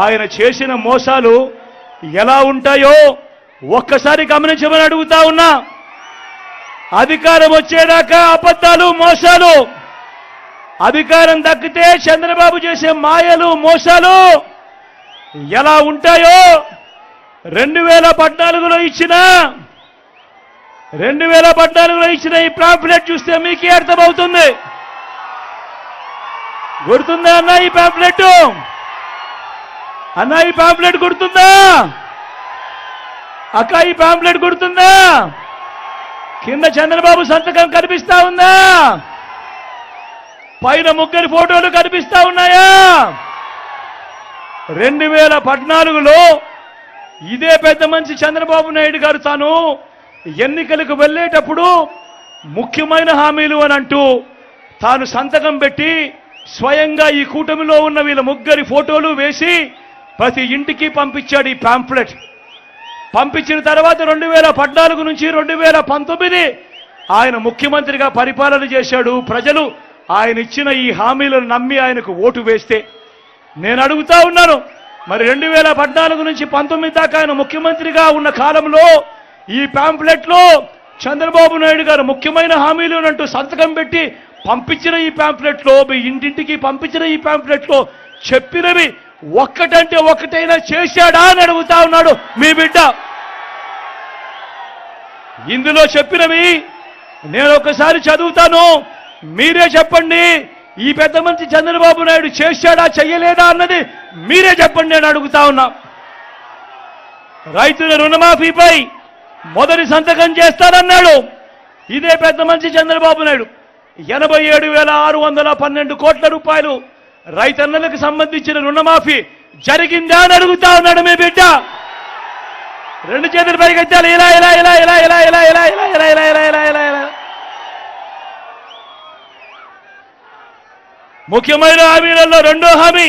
ఆయన చేసిన మోసాలు ఎలా ఉంటాయో ఒక్కసారి గమనించమని అడుగుతా ఉన్నా. అధికారం వచ్చేదాకా అబద్ధాలు మోసాలు. అధికారం దక్కితే చంద్రబాబు చేసే మాయలు మోసాలు ఎలా ఉంటాయో రెండు వేల పద్నాలుగులో ఇచ్చిన రెండు వేల పద్నాలుగులో ఇచ్చిన ఈ పాంప్లెట్ చూస్తే మీకే అర్థమవుతుంది. గుర్తుందా అన్న ఈ పాంప్లెట్ అన్న ఈ పాంప్లెట్ గుర్తుందా? అక్క ఈ పాంప్లెట్ గుర్తుందా? కింద చంద్రబాబు సంతకం కనిపిస్తా ఉందా? పైన ముగ్గురి ఫోటోలు కనిపిస్తా ఉన్నాయా? రెండు వేల పద్నాలుగులో ఇదే పెద్ద మనిషి చంద్రబాబు నాయుడు గారు తాను ఎన్నికలకు వెళ్ళేటప్పుడు ముఖ్యమైన హామీలు అని అంటూ తాను సంతకం పెట్టి స్వయంగా ఈ కూటమిలో ఉన్న వీళ్ళ ముగ్గురి ఫోటోలు వేసి ప్రతి ఇంటికి పంపించాడు ఈ ప్యాంప్లెట్ పంపించిన తర్వాత రెండు వేల పద్నాలుగు నుంచి రెండు వేల పంతొమ్మిది ఆయన ముఖ్యమంత్రిగా పరిపాలన చేశాడు. ప్రజలు ఆయన ఇచ్చిన ఈ హామీలను నమ్మి ఆయనకు ఓటు వేస్తే నేను అడుగుతా ఉన్నాను మరి రెండు వేల పద్నాలుగు నుంచి పంతొమ్మిది దాకా ఆయన ముఖ్యమంత్రిగా ఉన్న కాలంలో ఈ పాంప్లెట్లో చంద్రబాబు నాయుడు గారు ముఖ్యమైన హామీలు అంటూ సంతకం పెట్టి పంపించిన ఈ పాంప్లెట్లో మీ ఇంటింటికి పంపించిన ఈ పాంప్లెట్లో చెప్పినవి ఒక్కటంటే ఒక్కటైనా చేశాడా అని అడుగుతా ఉన్నాడు మీ బిడ్డ. ఇందులో చెప్పినవి నేను ఒకసారి చదువుతాను. మీరే చెప్పండి ఈ పెద్ద మంచి చంద్రబాబు నాయుడు చేశాడా చెయ్యలేదా అన్నది మీరే చెప్పండి నేను అడుగుతా ఉన్నా. రైతుల రుణమాఫీపై మొదటి సంతకం చేస్తారన్నాడు ఇదే పెద్ద మంచి చంద్రబాబు నాయుడు. ఎనభై ఏడు వేల ఆరు వందల పన్నెండు కోట్ల రూపాయలు రైతన్నలకు సంబంధించిన రుణమాఫీ జరిగిందా అని అడుగుతా ఉన్నాడు మీ బిడ్డ రెండు చేతులు పైకెత్తాలి ఇలా ఇలా ఇలా ఇలా ఇలా ఇలా ఇలా ఇలా ఇలా ఇలా ఇలా ఇలా ఇలా ఇలా ముఖ్యమైన హామీలలో రెండో హామీ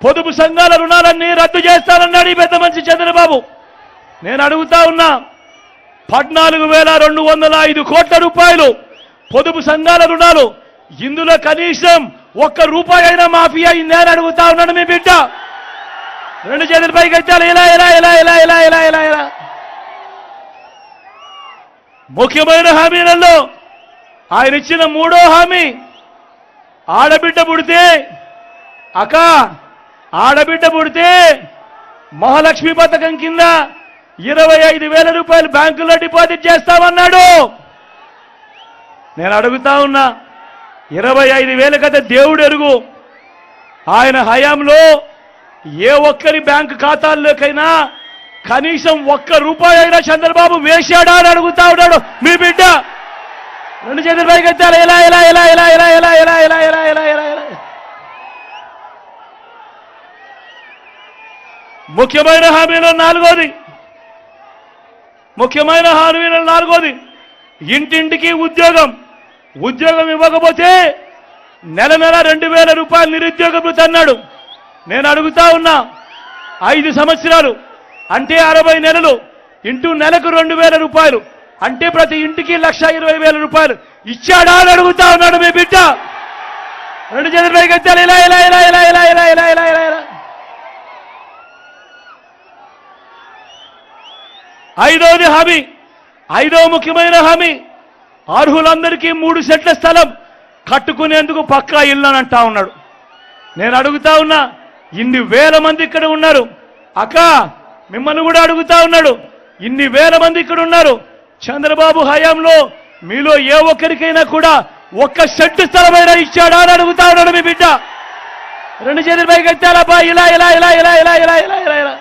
పొదుపు సంఘాల రుణాలన్నీ రద్దు చేస్తానన్నాడు ఈ పెద్ద మంచి చంద్రబాబు నేను అడుగుతా ఉన్నా పద్నాలుగు వేల రెండు వందల ఐదు కోట్ల రూపాయలు పొదుపు సంఘాల రుణాలు ఇందులో కనీసం ఒక్క రూపాయి అయినా మాఫీ అయిందే అని అడుగుతా ఉన్నాడు మీ బిడ్డ. రెండు చేతుల పైకి ఎత్తాలి ఇలా ఇలా ఇలా ఇలా ఇలా ఇలా ఇలా ఇలా. ముఖ్యమైన హామీలలో ఆయన ఇచ్చిన మూడో హామీ. ఆడబిడ్డ పుడితే అక్క ఆడబిడ్డ పుడితే మహాలక్ష్మి పథకం కింద ఇరవై ఐదు వేల రూపాయలు బ్యాంకులో డిపాజిట్ చేస్తామన్నాడు. నేను అడుగుతా ఉన్నా ఇరవై ఐదు వేల కదా దేవుడు ఎరుగు ఆయన హయాంలో ఏ ఒక్కరి బ్యాంకు ఖాతాల్లోకైనా కనీసం ఒక్క రూపాయి అయినా చంద్రబాబు వేశాడా అని అడుగుతా ఉన్నాడు మీ బిడ్డ రెండు చేతుల పైకి ఎత్తాలి ఇలా ఇలా ఇలా ఇలా ఇలా ఇలా ఇలా ఇలా ఇలా ఇలా ఇలా ఇలా ముఖ్యమైన హామీలో నాలుగోది ముఖ్యమైన హామీలో నాలుగోది ఇంటింటికి ఉద్యోగం ఉద్యోగం ఇవ్వకపోతే నెల నెల రెండు వేల రూపాయలు నిరుద్యోగ భృతి అన్నాడు నేను అడుగుతా ఉన్నా ఐదు సంవత్సరాలు అంటే అరవై నెలలు ఇంటూ నెలకు రెండు వేల రూపాయలు అంటే ప్రతి ఇంటికి లక్ష ఇరవై వేల రూపాయలు ఇచ్చాడా అని అడుగుతా ఉన్నాడు మీ బిడ్డ. రెండు చేతుల పైకి ఇలా ఇలా ఇలా ఇలా ఇలా ఇలా ఇలా ఇలా ఇలా ఇలా. ఐదవది హామీ ఐదవ ముఖ్యమైన హామీ అర్హులందరికీ మూడు సెట్ల స్థలం కట్టుకునేందుకు పక్కా ఇల్లు అని అంటా ఉన్నాడు. నేను అడుగుతా ఉన్నా ఇన్ని వేల మంది ఇక్కడ ఉన్నారు. అక్క మిమ్మల్ని కూడా అడుగుతా ఉన్నాడు. ఇన్ని వేల మంది ఇక్కడ ఉన్నారు. చంద్రబాబు హయాంలో మీలో ఏ ఒక్కరికైనా కూడా ఒక్క సెట్ స్థలమైనా ఇచ్చాడా అని అడుగుతా ఉన్నాడు మీ బిడ్డ. రెండు చేతుల పైకి ఎత్తాలబ్బా ఇలా ఇలా ఇలా ఇలా ఇలా ఇలా ఇలా ఇలా ఇలా.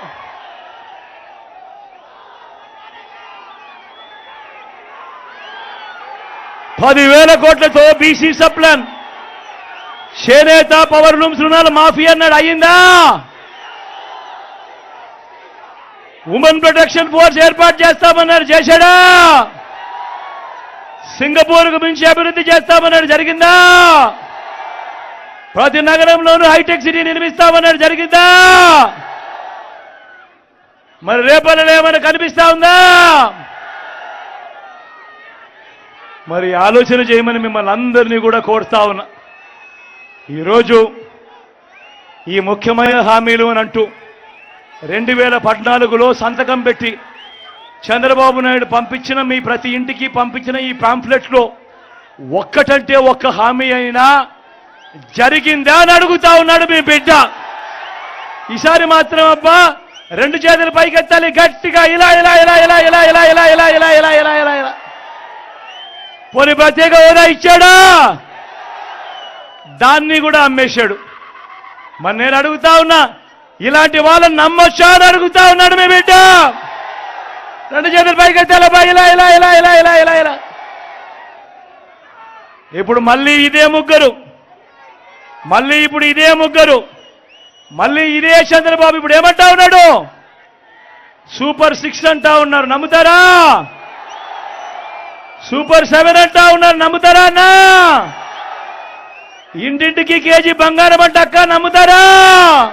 పదివేల కోట్లతో బీసీ సప్లన్. చేనేత పవర్ లూమ్స్ రుణాలు మాఫీ అన్నాడు. అయ్యిందా? ఉమెన్ ప్రొటెక్షన్ ఫోర్స్ ఏర్పాటు చేస్తామన్నారు చేశాడా? సింగపూర్కు మించి అభివృద్ధి చేస్తామన్నాడు. జరిగిందా? ప్రతి నగరంలోనూ హైటెక్ సిటీ నిర్మిస్తామన్నాడు. జరిగిందా? మరి రేపల్లో ఏమైనా కనిపిస్తా ఉందా? మరి ఆలోచన చేయమని మిమ్మల్ని అందరినీ కూడా కోరుతా ఉన్నా ఈరోజు ఈ ముఖ్యమైన హామీలు అని అంటూ రెండు వేల పద్నాలుగులో సంతకం పెట్టి చంద్రబాబు నాయుడు పంపించిన మీ ప్రతి ఇంటికి పంపించిన ఈ పాంప్లెట్లో ఒక్కటంటే ఒక్క హామీ అయినా జరిగిందా అని అడుగుతా ఉన్నాడు మీ బిడ్డ ఈసారి మాత్రం అబ్బా రెండు చేతులు పైకెత్తాలి గట్టిగా ఇలా ఇలా ఇలా ఇలా ఇలా ఇలా ఇలా ఇలా ఇలా ఇలా ఇలా ఇలా ఇలా పోనీ ప్రత్యేక హోదా ఇచ్చాడా? దాన్ని కూడా అమ్మేశాడు. మరి నేను అడుగుతా ఉన్నా ఇలాంటి వాళ్ళని నమ్మొచ్చా అని అడుగుతా ఉన్నాడు మీ బిడ్డ. రెండు చేతుల పైకి అబ్బా ఇలా ఇలా ఇలా ఇలా ఇలా ఇలా ఇలా. ఇప్పుడు మళ్ళీ ఇదే ముగ్గురు. మళ్ళీ ఇప్పుడు ఇదే ముగ్గురు. మళ్ళీ ఇదే చంద్రబాబు ఇప్పుడు ఏమంటా ఉన్నాడు? సూపర్ సిక్స్ అంటా ఉన్నారు. నమ్ముతారా? సూపర్ సెవెన్ అంటా ఉన్నారు నమ్ముతారా అన్నా? ఇంటింటికి కేజీ బంగారం అంటే అక్క నమ్ముతారా?